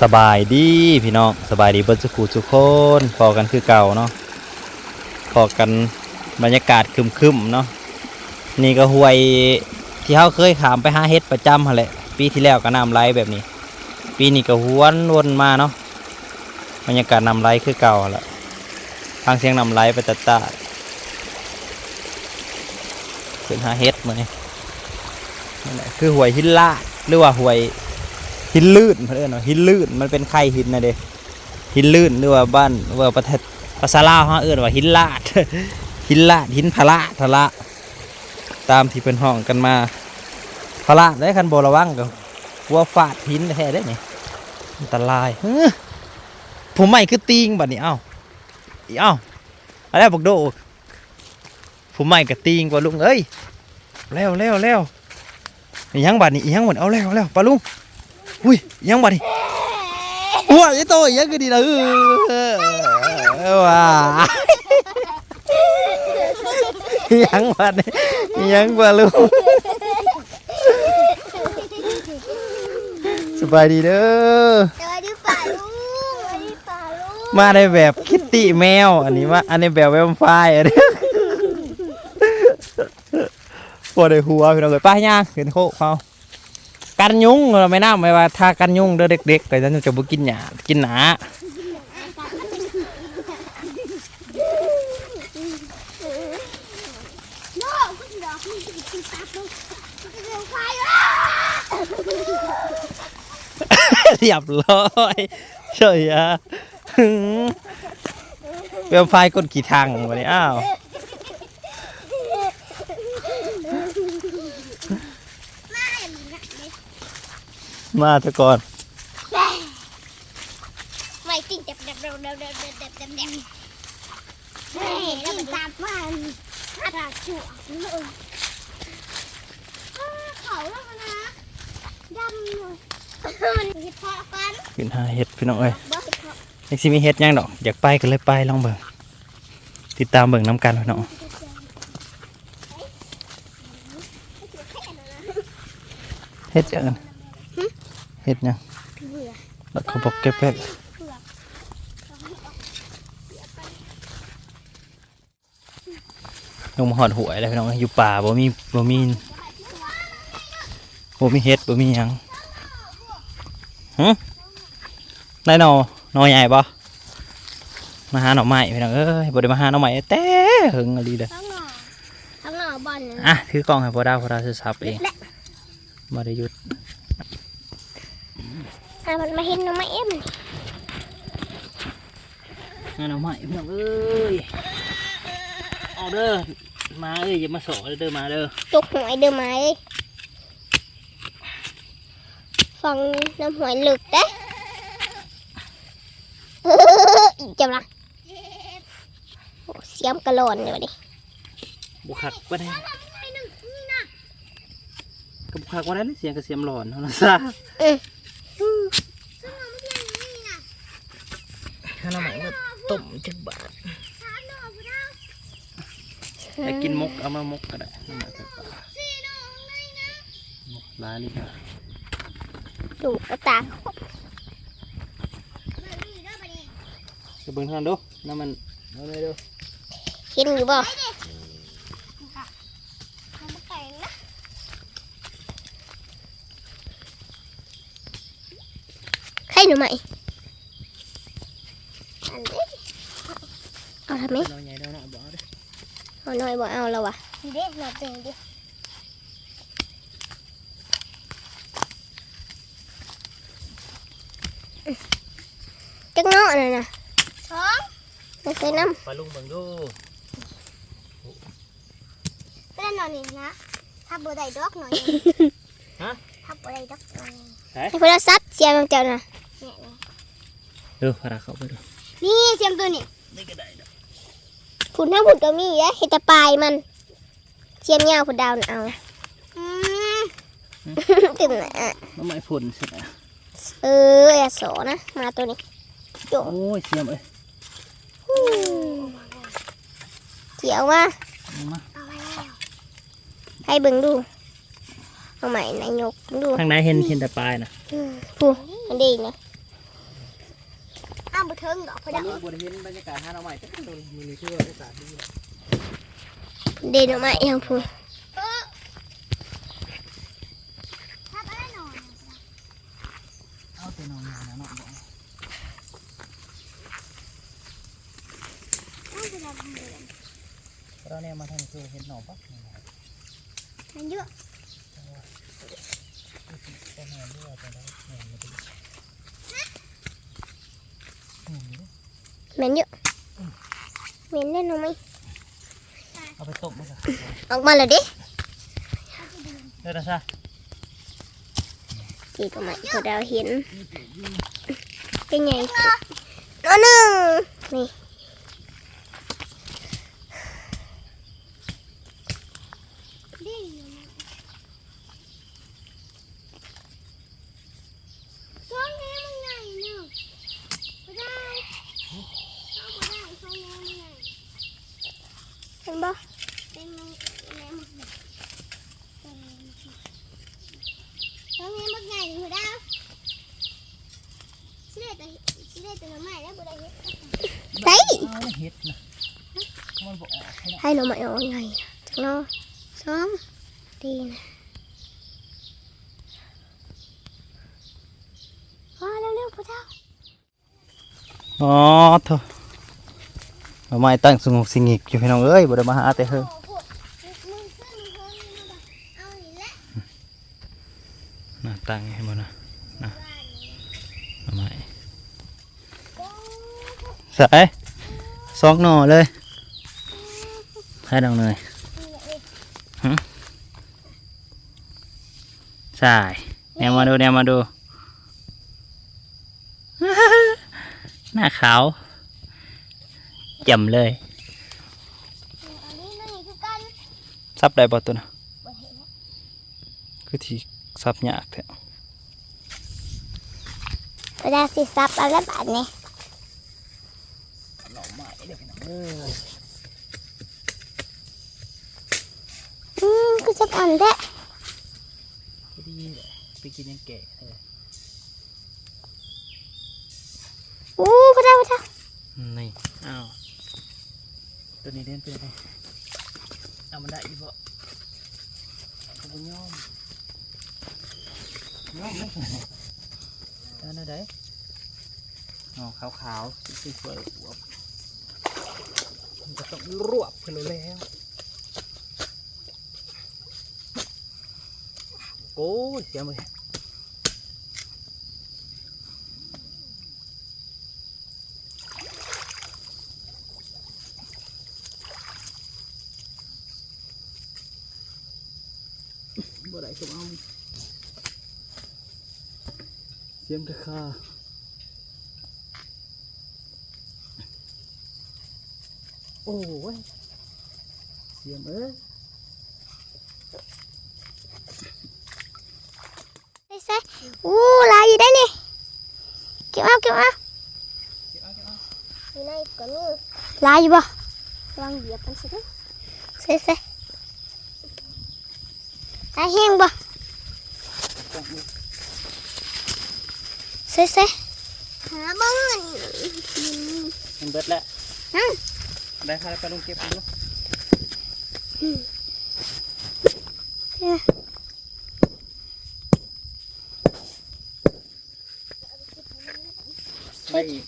สบายดีพี่น้องสบายดีเบิดสุขุทุกคนพอกันคือเก่าเนาะพอกันบรรยากาศครึมเนาะนี่ก็ห่วยที่เขาเคยขามไปหาเฮ็ดประจำหั่นแหละปีที่แล้วก็น้ำไหลแบบนี้ ปีนี้ก็หวนวนมาเนาะบรรยากาศน้ำไหลคือเก่าแหละฟังเสียงน้ำไหลไปตัดตาขึ้นหาเฮ็ดมาเนี่ยคือหวยหินลาหรือว่าหวย หินลื่นเพื่อนหินลื่นมันเป็นไข่หินนะเด้หินลื่นหรือว่าบ้านว่าประเทศภาษาลาวเขาเอื่นว่าหินลาด หินลาดหินพะละทะละ ตามที่เป็นห้องกันมาพะละได้คันโบระวังกับวัวฟาดหินแท้ได้นี่อันตรายผมใหม่คือติงบัดนี้เอ้าเอ้าอะไรบอกโดผมใหม่กับติงกว่าลุงเอ้ยเร็วเร็วเร็วยังบัดนี้ยังบัดเอาเร็วเอาเร็วปะลุง อุ้ยยังบ่ดิว้าไอ้โตยังก็ดีนะเออว้ายังบ่ดิยังบ่ลูกสบายดีเด้อสวัสดีป่าลุงสวัสดีป่าลุงมาในแบบคิตตี้แมว อันนี้ว่าอันนี้แบบแวมไฟร์อันนี้ปวดในหัวพี่น้องเอ้ยไป้าย่างเห็นโคกเขา กันยุงเราไม่น่าไม่ว่าถ้ากันยุงเด้อเด็กๆก็จะจะบ่กินหญ้ากินหนาเรียบร้อยเฉยอะเป็นไฟกดกี่ทางวันนี้อ้าว ไม่มึงนะ มาเถอะก่อน ไม่ติดเด็บเด็บเด็บเด็บเด็บเด็บเด็บเด็บเด็บเฮ้ยติดตามันถ้าตาจั่วเลยเขาแล้วนะดำเลยมันเห็ดเพาะฟันขึ้นหาเห็ดพี่น้องเอ้ยบ่เห็ดเพาะยังสิมีเห็ดยังดอก อยากไปก็เลยไปลองเบิ่งติดตามเบิ่งน้ำกันพี่น้องเห็ดหยัง เห็ดหยังเบื่อแล้วเขาบอกเก็บแป๊บลงมาหอดหวยเลยพี่น้องอยู่ป่าบ่มีบ่มีบ่มีเห็ดบ่มีหยังหึได้หนอหนอใหญ่ปะมาหาหน่อไม้พี่น้องเอ้ยบ่ได้มาหาหน่อไม้แต่หึงอะไรเด้อข้างหน้าข้างหน้าบอลนะอะถือกล้องให้พ่อดาวพ่อดาวจะซับเองบ่ได้หยุด อะมันมาเห็นน้องมาเอ็มหาหน่อไม้พี่น้องเอ้ยเอาเด้อมาเอ้ยอย่ามาสอเด้อมาเด้อตกหวยเดิมไหมฟังน้ำหวยหลึกเด้อีกจังละโอ้เสียมกระโหลนเลยวะดิบุคักว่าได้ก็บุคักว่าได้เสียงกระเสียมหลอนเท่านั้นซะถ้า เราหมายว่าต้มจักบาทไปกินมกเอามามกก็ได้น้ำหมายจักบาทมกร้านนี้ค่ะดูกระตาจะเบิ่งทางดูน้ำมันเอาเลยดูเห็นอยู่บ่ใครหนูไหม hả mấy hồi nói bỏ ao lâu à? Đi đi tiền đi. Chắc nó này nè. Sớm nó sẽ nằm phải luôn bằng đô cái này nè nè thắp bữa đầy đốt nồi hả? Thắp bữa đầy đốt nồi đấy phải nó sắt xem không chờ nè được phải là không biết được nè xem tôi nè. Đây cái đấy đó ผุนถ้าผุนก็มีแล้วเห็นแต่ปลายมันเสียมยาวผุนดาวน่ะเอาอืมถึงไหนอะน้ำไม้ผลใช่ไหมเอออย่าโสนะมาตัวนี้โยโอ้ยเสียมเอ้ยเกี่ยวมาเอามาให้เบิ่งดูเอาใหม่นายยกดู ทางไหนเห็นเห็นแต่ปลายนะ ผู้มันดีนะ บุเทิงดอกพอตอดานวนี้บริเห็นบรรยากาศหาหน่อไม้ก็โดนมือนี้คืออากาศดีเด่นออกมาเองพูนเอาแต่นอนนะเนาะบอกเราเนี่ยมาทางคือเห็นหน่อปั๊บนี่แหละมันเยอะ ก็แม่เลือดไปแล้วแม่ไม่ได้อืม เห ม็นเยอะเหม็นแน่นอนไหมเอาไปต้มมั้งค่ะออกมาเลยดิเด้อนะซะจีก็ไม่พอดาวเห็นเป็นไงน้อหนึ่งนี่เห็นบ่เป็นแม่แม่หมดเลยต้องให้มักใหญ่หัวดาวสิได้แต่สิได้แต่หน่อไม้แล้วบ่ได้เฮ็ดได้ เอาเห็ดนะมันบอกออกให้นะ ให้หน่อ ไม้เอาไงจักหนอสองดีนะพอเร็วๆพ่อเจ้าอ๋อเถอะหน่อไม้ตั้งสงบสงิกอยู่พี่น้องเอ้ยบ่ได้มาหาแต่เฮิงน่าตั้งให้มันนะนะทำไมใส่ซอกหน่อเลย ให้ดังเลยหึใช่แนวมาดูแนวมาดู หน้าขาวจำเลยซับได้บ่ตัวนะคือที่ซับยากแท้เวลาสิซับเอาแล้วบาดนี่หน่อไม้เด็กนะเออ อื มก็จะอ่อนแท้พอดีเลยไปกินยังแก่เอออู้พ่อเจ้าพ่อเจ้านี่อ้าวตัวนี้เล่นเป็นไงเอามันได้อีกบ่ขอบย่อมย่อมไม่ใช่อันนั้นได้อ๋อขาวขาวๆสวยๆอวบมันจะต้องรวบกันเลยแล้ว โอ้ยเสียมือบ่ได้ก็เอาเสียมกระคาโอ้ยเสียมเอ้ย ใส่ใส่ อู้ลายอยู่ได้นี่เก็บเอาเก็บเอาอยู่ในก็มีลายอยู่บ่วางเหยียบกันสิเด้อใส่ใส่ลายแห้งบ่ใส่ใส่หาเบิ่งอันมันเบิดแล้วนั่นได้ค่ะไปลงเก็บดู ได้อีก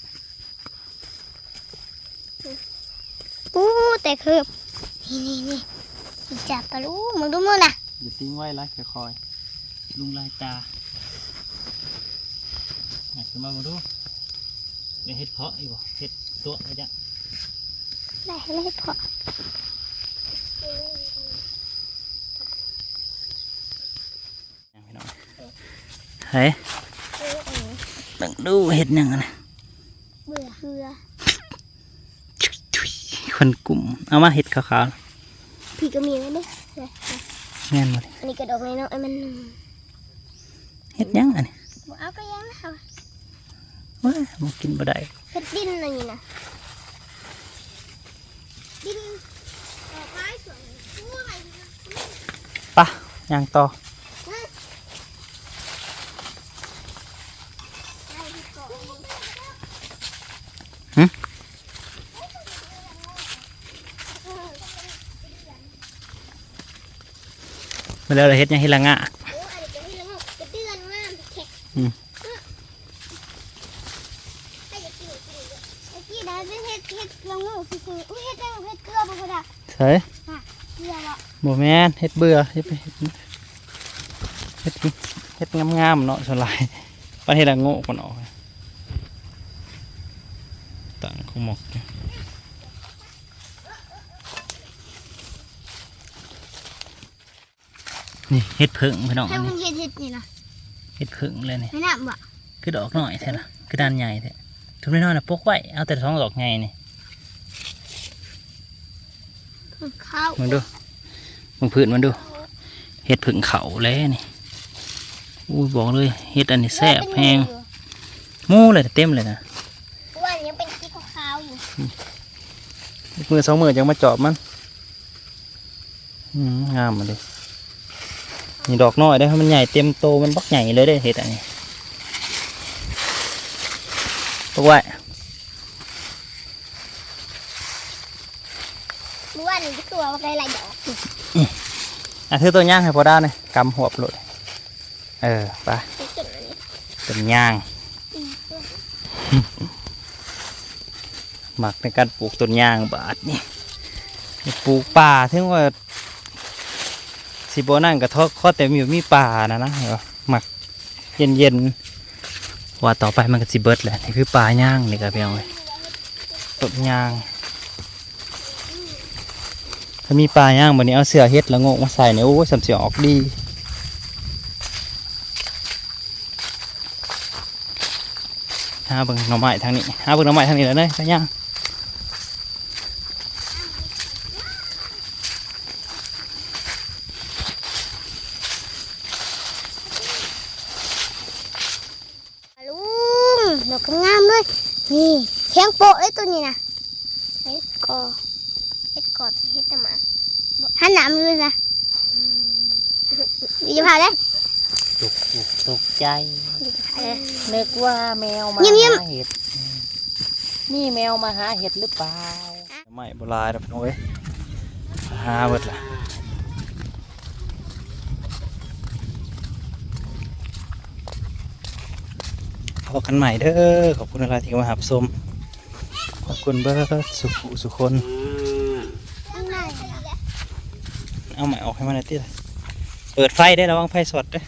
อู้แต่คือนี่นี่นี่อีจับปลาลูมึงดูมือน่ะอย่าทิ้งไว้ละค่อยๆลุงลายตาอยากจะมาดูได้เห็ดเพาะอีกบ่เห็ดตัวอะไรจ้ะได้เลยพอยังไม่น้อยเฮ้ยต้องดูเห็ดยังไงนะ เบื่อเบื่อคนกลุ่มเอามาเห็ดขาวพี่ก็มีไหมเนี่ยๆแม่นหมดอันนี้กระดกน้อยๆอันมันเห็ดยังอันนี้บ่เอาก็ยังนะเอาว้ามันกินบ่ได้เฮ็ดดินอะไรนี่นะดินดอกไม้สวยอู้อะไรนี่นะปะย่างต่อ ได้ที่เกาะนี่ มาแล้วเราเฮ็ดหยังเฮ็ดละงะโอ้อันนี้ก็ให้ละงอกกระเดือนมากแข็งอืมให้อย่ากินกินเลยเมื่อกี้นะเฮ็ดเฮ็ดเฮ็ดละงอกคือๆอุ้ยเฮ็ดได้เฮ็ดเกลือบ่ก็ได้ใช่เกลือบ่บ่แม่นเฮ็ดเบื่อเฮ็ดไปเฮ็ดเฮ็ดเฮ็ดงามๆเนาะส่วนหลายประเทศละโง่คนออกต่างคุหมก นี่เฮ็ดเพิ่งพี่น้องให้อันมันี้นเฮ็ดเฮ็ดนี่นะเฮ็ดเพิ่งเลยนี่ไม่น่าบ่คือดอกหน่อยแท้ละคือด้านใหญ่แท้ทุกน้อยๆนะปกไว้เอาแต่ท้องดอกใหญ่นี่ข้าวมึงดูมึงพื้นมันดูเฮ็ดผึ่งเขาแล้วนี่อู้ยบอกเลยเฮ็ดอันนี้แซ่บแพงหมูเลยเต็มเลยนะอ้วนยังเป็นสีขาวๆอยู่มือสองมือยังมาจอบมันอืมงามมาเลย นี่ดอกน้อยได้อมันใหญ่เต็มโตมันบักใหญ่เลยได้อเฮ็ดอันนี้ปกไว้อ้วนนี่ตัวว่าหลายๆดอกอะถือตัวย่างให้พอได้เลยกำหัวปลุดเออไปไปเก็บอันนี้เป็นย่างอืมตัวหมักในการปลูกต้นยางบาทนี่ปลูกป่าถึงว่า สิบนั่นก็ทอข้อแต่มีมีป่านะนะหมักเย็นเย็นๆว่าต่อไปมันก็สิเบิดแหละนี่คือป่าย่างนี่ก็เพียงเลยต้นยาง ถ้ามีป่าย่างวันนี้เอาเสือเฮ็ดแล้วงกมาใส่เนี่ยโอ้ยสำเสียออกดีหาเบิ่งหน่อไม้ทางนี้หาเบิ่งหน่อไม้ทางนี้แล้วเด้ป่าย่าง ลุงดอกงามด้วย นี่เทียงโปะเลยตัวนี้นะเฮ็ดกอเฮ็ดกอเฮ็ดตะหมาหันหนามเลยนะดีจะพาเลยตกอกตกใจดีจะพาเลยนึกว่าแมวมาเงียบๆหาเห็ด นี่แมวมาหาเห็ดหรือเปล่า ไม่โบราณนะพี่น้องเว้ยหาเบิดละ พอกันใหม่เด้อขอบคุณอะไรที่มาหับสมขอบคุณเบิร์ดสุขุสุคนเอาใหม่ออกให้มันหน่อยติล่ะเปิดไฟได้ระวังไฟสดเด้